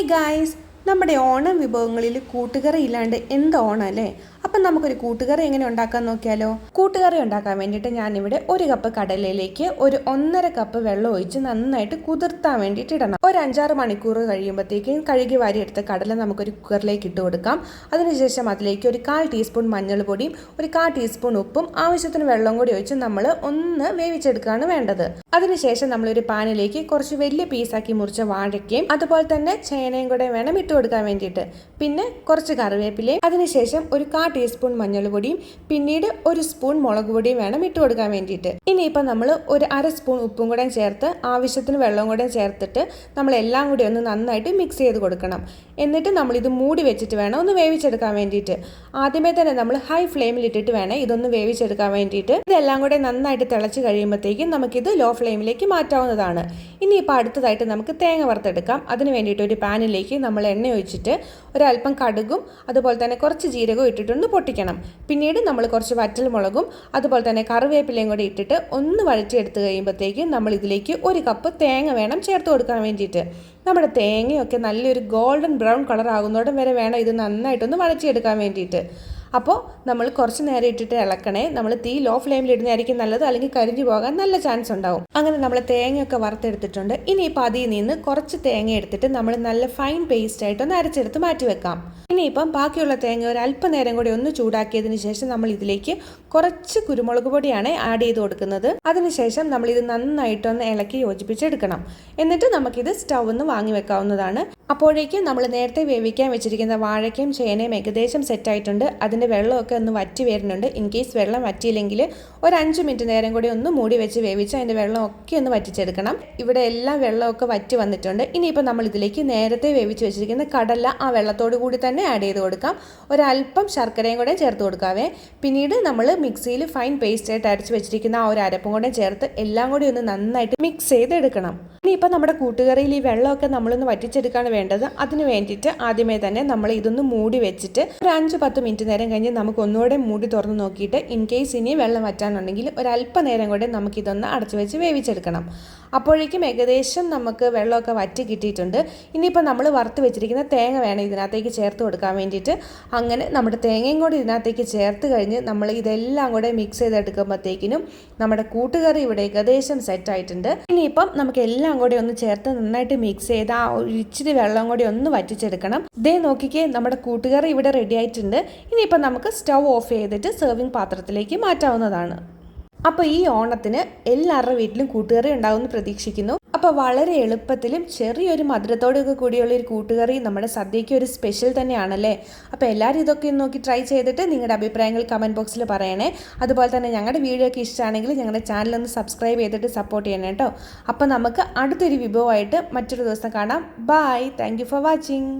Hey guys നമ്മുടെ ഓണം വിഭവങ്ങളിൽ കൂട്ടുകറി ഇല്ലാണ്ട് എന്ത് ഓണം അല്ലേ? അപ്പം നമുക്കൊരു കൂട്ടുകറി എങ്ങനെ ഉണ്ടാക്കാൻ നോക്കിയാലോ? കൂട്ടുകറി ഉണ്ടാക്കാൻ വേണ്ടിയിട്ട് ഞാനിവിടെ ഒരു കപ്പ് കടലയിലേക്ക് ഒരു ഒന്നര കപ്പ് വെള്ളം ഒഴിച്ച് നന്നായിട്ട് കുതിർത്താൻ വേണ്ടിയിട്ട് ഇടണം. ഒരു അഞ്ചാറ് മണിക്കൂർ കഴിയുമ്പോഴത്തേക്കും കഴുകി വാരിയെടുത്ത കടല നമുക്കൊരു കുക്കറിലേക്ക് ഇട്ട് കൊടുക്കാം. അതിനുശേഷം അതിലേക്ക് ഒരു കാൽ ടീസ്പൂൺ മഞ്ഞൾപ്പൊടിയും ഒരു കാൽ ടീസ്പൂൺ ഉപ്പും ആവശ്യത്തിന് വെള്ളം കൂടി ഒഴിച്ച് നമ്മൾ ഒന്ന് വേവിച്ചെടുക്കുകയാണ് വേണ്ടത്. അതിനുശേഷം നമ്മളൊരു പാനിലേക്ക് കുറച്ച് വലിയ പീസാക്കി മുറിച്ച വാഴയ്ക്കയും അതുപോലെ തന്നെ ചേനയും കൂടെ വേണം കൊടുക്കാൻ വേണ്ടിയിട്ട്. പിന്നെ കുറച്ച് കറിവേപ്പിലയും അതിനുശേഷം ഒരു കാ ടീസ്പൂൺ മഞ്ഞൾപ്പൊടിയും പിന്നീട് ഒരു സ്പൂൺ മുളക് പൊടിയും വേണം ഇട്ട് കൊടുക്കാൻ വേണ്ടിയിട്ട്. ഇനിയിപ്പോൾ നമ്മൾ ഒരു അര സ്പൂൺ ഉപ്പും കൂടെ ചേർത്ത് ആവശ്യത്തിന് വെള്ളവും കൂടെ ചേർത്തിട്ട് നമ്മൾ എല്ലാം കൂടി ഒന്ന് നന്നായിട്ട് മിക്സ് ചെയ്ത് കൊടുക്കണം. എന്നിട്ട് നമ്മളിത് മൂടി വെച്ചിട്ട് വേണം ഒന്ന് വേവിച്ചെടുക്കാൻ വേണ്ടിയിട്ട്. ആദ്യമേ തന്നെ നമ്മൾ ഹൈ ഫ്ലെയിമിൽ ഇട്ടിട്ട് വേണം ഇതൊന്ന് വേവിച്ചെടുക്കാൻ വേണ്ടിയിട്ട്. ഇതെല്ലാം കൂടെ നന്നായിട്ട് തിളച്ച് കഴിയുമ്പോഴത്തേക്കും നമുക്കിത് ലോ ഫ്ലെയിമിലേക്ക് മാറ്റാവുന്നതാണ്. ഇനിയിപ്പോൾ അടുത്തതായിട്ട് നമുക്ക് തേങ്ങ വറുത്തെടുക്കാം. അതിന് വേണ്ടിയിട്ട് ഒരു പാനിലേക്ക് നമ്മൾ എണ്ണ ഒഴിച്ചിട്ട് ഒരല്പം കടുകും അതുപോലെ തന്നെ കുറച്ച് ജീരകവും ഇട്ടിട്ടൊന്ന് പൊട്ടിക്കണം. പിന്നീട് നമ്മൾ കുറച്ച് വറ്റൽ മുളകും അതുപോലെ തന്നെ കറിവേപ്പിലയും കൂടി ഇട്ടിട്ട് ഒന്ന് വഴറ്റിയെടുത്ത് കഴിയുമ്പോഴത്തേക്കും നമ്മൾ ഇതിലേക്ക് ഒരു കപ്പ് തേങ്ങ വേണം ചേർത്ത് കൊടുക്കാൻ വേണ്ടിയിട്ട്. നമ്മുടെ തേങ്ങയൊക്കെ നല്ലൊരു ഗോൾഡൻ ബ്രൗൺ കളർ ആകുന്നോടം വരെ വേണം ഇത് നന്നായിട്ടൊന്ന് വഴറ്റിയെടുക്കാൻ വേണ്ടിയിട്ട്. അപ്പോൾ നമ്മൾ കുറച്ച് നേരം ഇട്ടിട്ട് ഇളക്കണേ. നമ്മൾ തീ ലോ ഫ്ലെയിമിൽ ഇടുന്നതായിരിക്കും നല്ലത്. അല്ലെങ്കിൽ കരിഞ്ഞു പോകാൻ നല്ല ചാൻസ് ഉണ്ടാവും. അങ്ങനെ നമ്മൾ തേങ്ങയൊക്കെ വറുത്തെടുത്തിട്ടുണ്ട്. ഇനി ഇനിയിപ്പോൾ അതിൽ നിന്ന് കുറച്ച് തേങ്ങ എടുത്തിട്ട് നമ്മൾ നല്ല ഫൈൻ പേസ്റ്റ് ആയിട്ട് ഒന്ന് അരച്ചെടുത്ത് മാറ്റി വെക്കാം ഇനിയിപ്പം ബാക്കിയുള്ള തേങ്ങ ഒരു അല്പനേരം കൂടി ഒന്ന് ചൂടാക്കിയതിന് ശേഷം നമ്മൾ ഇതിലേക്ക് കുറച്ച് കുരുമുളക് പൊടിയാണ് ആഡ് ചെയ്ത് കൊടുക്കുന്നത്. അതിനുശേഷം നമ്മൾ ഇത് നന്നായിട്ടൊന്ന് ഇളക്കി യോജിപ്പിച്ചെടുക്കണം. എന്നിട്ട് നമുക്കിത് സ്റ്റൗ ഒന്ന് വാങ്ങി വെക്കാവുന്നതാണ്. അപ്പോഴേക്കും നമ്മൾ നേരത്തെ വേവിക്കാൻ വെച്ചിരിക്കുന്ന വാഴയ്ക്കയും ചേനയും ഏകദേശം സെറ്റായിട്ടുണ്ട് അതിന്റെ വെള്ളമൊക്കെ ഒന്ന് വറ്റി വരുന്നുണ്ട്. ഇൻ കേസ് വെള്ളം വറ്റിയില്ലെങ്കിൽ ഒരു അഞ്ച് മിനിറ്റ് നേരം കൂടി ഒന്ന് മൂടി വെച്ച് വേവിച്ച് അതിന്റെ വെള്ളമൊക്കെ ഒന്ന് വറ്റിച്ചെടുക്കണം. ഇവിടെ എല്ലാം വെള്ളമൊക്കെ വറ്റി വന്നിട്ടുണ്ട്. ഇനിയിപ്പോൾ നമ്മൾ ഇതിലേക്ക് നേരത്തെ വേവിച്ച് വെച്ചിരിക്കുന്ന കടല ആ വെള്ളത്തോടു കൂടി തന്നെ ആഡ് ചെയ്ത് കൊടുക്കാം. ഒരല്പം ശർക്കരയും കൂടെ ചേർത്ത് കൊടുക്കാവേ. പിന്നീട് നമ്മൾ മിക്സിയിൽ ഫൈൻ പേസ്റ്റ് ആയിട്ട് അരച്ച് വെച്ചിരിക്കുന്ന ആ ഒരു അരപ്പും കൂടെ ചേർത്ത് എല്ലാം കൂടി ഒന്ന് നന്നായിട്ട് മിക്സ് ചെയ്തെടുക്കണം. ഇനിയിപ്പോൾ നമ്മുടെ കൂട്ടുകറിയിൽ ഈ വെള്ളമൊക്കെ നമ്മളൊന്ന് വറ്റിച്ചെടുക്കാണ് വേണ്ടത്. അതിന് വേണ്ടിയിട്ട് ആദ്യമേ തന്നെ നമ്മൾ ഇതൊന്ന് മൂടി വെച്ചിട്ട് ഒരു അഞ്ച് പത്ത് മിനിറ്റ് നേരം കഴിഞ്ഞ് നമുക്ക് ഒന്നുകൂടെ മൂടി തുറന്ന് നോക്കിയിട്ട് ഇൻ കേസ് ഇനി വെള്ളം വറ്റാനുണ്ടെങ്കിൽ ഒരല്പ നേരം കൂടെ നമുക്കിതൊന്ന് അടച്ചു വെച്ച് വേവിച്ചെടുക്കണം. അപ്പോഴേക്കും ഏകദേശം നമുക്ക് വെള്ളമൊക്കെ വറ്റി കിട്ടിയിട്ടുണ്ട്. ഇനിയിപ്പോൾ നമ്മൾ വറുത്ത് വെച്ചിരിക്കുന്ന തേങ്ങ വേണം ഇതിനകത്തേക്ക് ചേർത്ത് കൊടുക്കാൻ വേണ്ടിയിട്ട്. അങ്ങനെ നമ്മുടെ തേങ്ങയും കൂടി ഇതിനകത്തേക്ക് ചേർത്ത് കഴിഞ്ഞ് നമ്മൾ ഇതെല്ലാം കൂടെ മിക്സ് ചെയ്തെടുക്കുമ്പോഴത്തേക്കിനും നമ്മുടെ കൂട്ടുകറി ഇവിടെ ഏകദേശം സെറ്റ് ആയിട്ടുണ്ട്. ഇനിയിപ്പം നമുക്ക് എല്ലാം കൂടി ഒന്ന് ചേർത്ത് നന്നായിട്ട് മിക്സ് ചെയ്ത് ആ ഇച്ചിരി വെള്ളം കൂടി ഒന്ന് വറ്റിച്ചെടുക്കണം. ഇതേ നോക്കിക്കേ നമ്മുടെ കൂട്ടുകറി ഇവിടെ റെഡി ആയിട്ടുണ്ട്. ഇനിയിപ്പോൾ നമുക്ക് സ്റ്റൗ ഓഫ് ചെയ്തിട്ട് സെർവിങ് പാത്രത്തിലേക്ക് മാറ്റാവുന്നതാണ്. അപ്പോൾ ഈ ഓണത്തിന് എല്ലാവരുടെ വീട്ടിലും കൂട്ടുകറി ഉണ്ടാവുമെന്ന് പ്രതീക്ഷിക്കുന്നു. അപ്പോൾ വളരെ എളുപ്പത്തിലും ചെറിയൊരു മധുരത്തോടൊക്കെ കൂടിയുള്ള ഒരു കൂട്ടുകറി നമ്മുടെ സദ്യയ്ക്ക് ഒരു സ്പെഷ്യൽ തന്നെയാണല്ലേ? അപ്പോൾ എല്ലാവരും ഇതൊക്കെ നോക്കി ട്രൈ ചെയ്തിട്ട് നിങ്ങളുടെ അഭിപ്രായങ്ങൾ കമന്റ് ബോക്സിൽ പറയണേ. അതുപോലെ തന്നെ ഞങ്ങളുടെ വീഡിയോ ഒക്കെ ഇഷ്ടമാണെങ്കിൽ ഞങ്ങളുടെ ചാനൽ ഒന്ന് സബ്സ്ക്രൈബ് ചെയ്തിട്ട് സപ്പോർട്ട് ചെയ്യണം കേട്ടോ അപ്പോൾ നമുക്ക് അടുത്തൊരു വിഭവമായിട്ട് മറ്റൊരു ദിവസം കാണാം. Bye thank for watching